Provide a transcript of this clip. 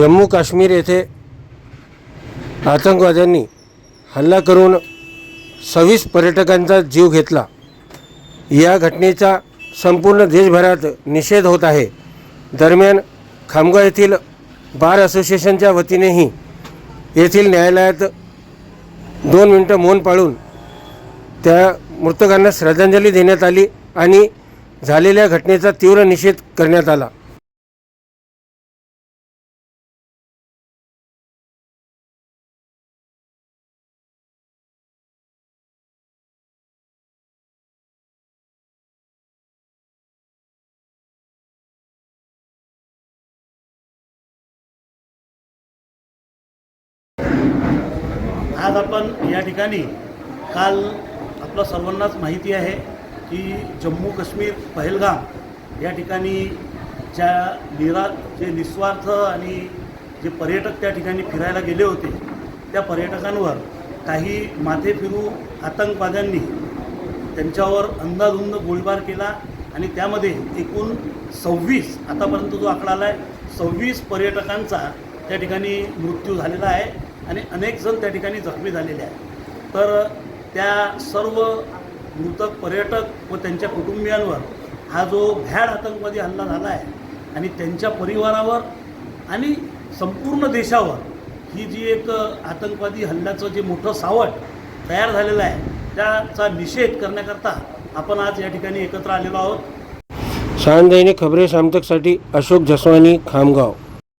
जम्मू काश्मीर येथे आतंकवाद्यांनी हल्ला करून सव्वीस पर्यटकांचा जीव घेतला. या घटनेचा संपूर्ण देशभरात निषेध होत आहे. दरम्यान खामगाव येथील बार असोसिएशनच्या वतीनेही येथील न्यायालयात दोन मिनटं मौन पाळून त्या मृतकांना श्रद्धांजली देण्यात आली आणि झालेल्या घटनेचा तीव्र निषेध करण्यात आला. आज आपण या ठिकाणी काल आपलं सर्वांनाच माहिती आहे की जम्मू काश्मीर पहलगाम या ठिकाणी ज्या निरा जे निस्वार्थ आणि जे पर्यटक त्या ठिकाणी फिरायला गेले होते त्या पर्यटकांवर काही माथे फिरू आतंकवाद्यांनी त्यांच्यावर अंदाधुंद गोळीबार केला आणि त्यामध्ये एकूण सव्वीस आतापर्यंत जो आकडा आला आहे सव्वीस पर्यटकांचा त्या ठिकाणी मृत्यू झालेला आहे. आणि अनेक जण त्या ठिकाणी जखमी झालेले आहेत. तर त्या सर्व मृतक पर्यटक व त्यांच्या कुटुंबियांवर हा जो भ्याड आतंकवादी हल्ला झाला आहे आणि त्यांच्या परिवारावर आणि संपूर्ण देशावर ही जी एक आतंकवादी हल्ल्याचं जे मोठं सावट तयार झालेलं आहे त्याचा निषेध करण्याकरता आपण आज या ठिकाणी एकत्र आलेलो आहोत. शान खबरे सामतकसाठी अशोक जसवानी खामगाव.